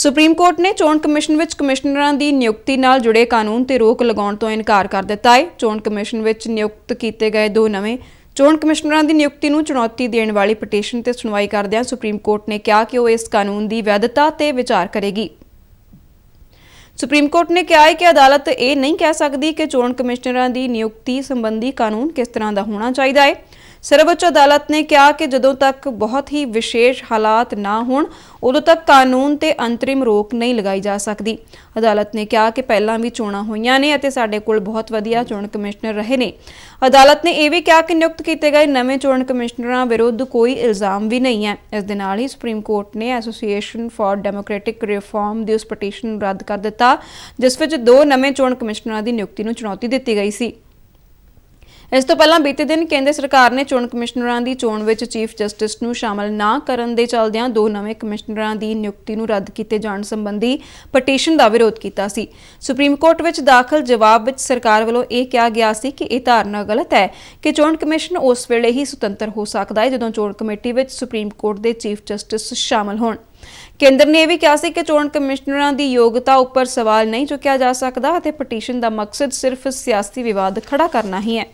Supreme Court ਨੇ ਚੋਣ commission ਵਿੱਚ ਕਮਿਸ਼ਨਰਾਂ ਦੀ ਨਿਯੁਕਤੀ ਨਾਲ ਜੁੜੇ ਕਾਨੂੰਨ ਤੇ ਰੋਕ ਲਗਾਉਣ ਤੋਂ ਇਨਕਾਰ ਕਰ ਦਿੱਤਾ ਹੈ। ਚੋਣ ਕਮਿਸ਼ਨ ਵਿੱਚ ਨਿਯੁਕਤ ਕੀਤੇ ਗਏ ਦੋ ਨਵੇਂ ਚੋਣ ਕਮਿਸ਼ਨਰਾਂ ਦੀ ਨਿਯੁਕਤੀ ਨੂੰ ਚੁਣੌਤੀ ਦੇਣ ਵਾਲੀ ਪਟੀਸ਼ਨ ਤੇ ਸੁਣਵਾਈ ਕਰਦਿਆਂ ਸੁਪਰੀਮ ਕੋਰਟ ਨੇ ਕਿਹਾ ਕਿ ਉਹ ਇਸ ਕਾਨੂੰਨ ਦੀ ਵੈਧਤਾ ਤੇ ਵਿਚਾਰ ਕਰੇਗੀ। ਸੁਪਰੀਮ ਕੋਰਟ ਨੇ ਕਿਹਾ ਹੈ ਕਿ ਅਦਾਲਤ ਇਹ ਨਹੀਂ ਕਹਿ ਸਕਦੀ ਕਿ ਚੋਣ ਕਮਿਸ਼ਨਰਾਂ ਦੀ ਨਿਯੁਕਤੀ ਸੰਬੰਧੀ ਕਾਨੂੰਨ ਕਿਸ ਤਰ੍ਹਾਂ ਦਾ ਹੋਣਾ ਚਾਹੀਦਾ ਹੈ। ਸਰਵਉੱਚ ਅਦਾਲਤ ਨੇ ਕਿਹਾ ਕਿ ਜਦੋਂ ਤੱਕ ਬਹੁਤ ਹੀ ਵਿਸ਼ੇਸ਼ ਹਾਲਾਤ ਨਾ ਹੋਣ, ਉਦੋਂ ਤੱਕ ਕਾਨੂੰਨ ਤੇ ਅੰਤਰਿਮ ਰੋਕ ਨਹੀਂ ਲਗਾਈ ਜਾ ਸਕਦੀ। ਅਦਾਲਤ ਨੇ ਕਿਹਾ ਕਿ ਪਹਿਲਾਂ ਵੀ ਚੋਣਾਂ ਹੋਈਆਂ ਨੇ ਅਤੇ ਸਾਡੇ ਕੋਲ ਬਹੁਤ ਵਧੀਆ ਚੋਣ ਕਮਿਸ਼ਨਰ ਰਹੇ ਨੇ। ਅਦਾਲਤ ਨੇ ਇਹ ਵੀ ਕਿਹਾ ਕਿ ਨਿਯੁਕਤ ਕੀਤੇ ਗਏ ਨਵੇਂ ਚੋਣ ਕਮਿਸ਼ਨਰਾਂ ਵਿਰੁੱਧ ਕੋਈ ਇਲਜ਼ਾਮ ਵੀ ਨਹੀਂ ਹੈ। ਇਸ ਦੇ ਨਾਲ ਹੀ ਸੁਪਰੀਮ ਕੋਰਟ ਨੇ ਐਸੋਸੀਏਸ਼ਨ ਫਾਰ ਡੈਮੋਕ੍ਰੈਟਿਕ ਰਿਫਾਰਮ ਦੀ ਉਸ ਪਟੀਸ਼ਨ ਨੂੰ ਰੱਦ ਕਰ ਦਿੱਤਾ, ਜਿਸ ਵਿੱਚ ਦੋ ਨਵੇਂ ਚੋਣ ਕਮਿਸ਼ਨਰਾਂ ਦੀ ਨਿਯੁਕਤੀ ਨੂੰ ਚੁਣੌਤੀ ਦਿੱਤੀ ਗਈ ਸੀ। ਇਸ ਤੋਂ ਪਹਿਲਾਂ ਬੀਤੇ ਦਿਨ ਕੇਂਦਰ ਸਰਕਾਰ ਨੇ ਚੋਣ ਕਮਿਸ਼ਨਰਾਂ ਦੀ ਚੋਣ ਵਿੱਚ ਚੀਫ ਜਸਟਿਸ ਨੂੰ ਸ਼ਾਮਲ ਨਾ ਕਰਨ ਦੇ ਚਲਦਿਆਂ ਦੋ ਨਵੇਂ ਕਮਿਸ਼ਨਰਾਂ ਦੀ ਨਿਯੁਕਤੀ ਨੂੰ ਰੱਦ ਕੀਤੇ ਜਾਣ ਸੰਬੰਧੀ ਪਟੀਸ਼ਨ ਦਾ ਵਿਰੋਧ ਕੀਤਾ ਸੀ। ਸੁਪਰੀਮ ਕੋਰਟ ਵਿੱਚ ਦਾਖਲ ਜਵਾਬ ਵਿੱਚ ਸਰਕਾਰ ਵੱਲੋਂ ਇਹ ਕਿਹਾ ਗਿਆ ਸੀ ਕਿ ਇਹ ਧਾਰਨਾ ਗਲਤ ਹੈ ਕਿ ਚੋਣ ਕਮਿਸ਼ਨ ਉਸ ਵੇਲੇ ਹੀ ਸੁਤੰਤਰ ਹੋ ਸਕਦਾ ਹੈ ਜਦੋਂ ਚੋਣ ਕਮੇਟੀ ਵਿੱਚ ਸੁਪਰੀਮ ਕੋਰਟ ਦੇ ਚੀਫ ਜਸਟਿਸ ਸ਼ਾਮਲ ਹੋਣ। ਕੇਂਦਰ ਨੇ ਇਹ ਵੀ ਕਿਹਾ ਸੀ ਕਿ ਚੋਣ ਕਮਿਸ਼ਨਰਾਂ ਦੀ ਯੋਗਤਾ ਉੱਪਰ ਸਵਾਲ ਨਹੀਂ ਚੁੱਕਿਆ ਜਾ ਸਕਦਾ ਅਤੇ ਪਟੀਸ਼ਨ ਦਾ ਮਕਸਦ ਸਿਰਫ ਸਿਆਸੀ ਵਿਵਾਦ ਖੜਾ ਕਰਨਾ ਹੀ ਹੈ।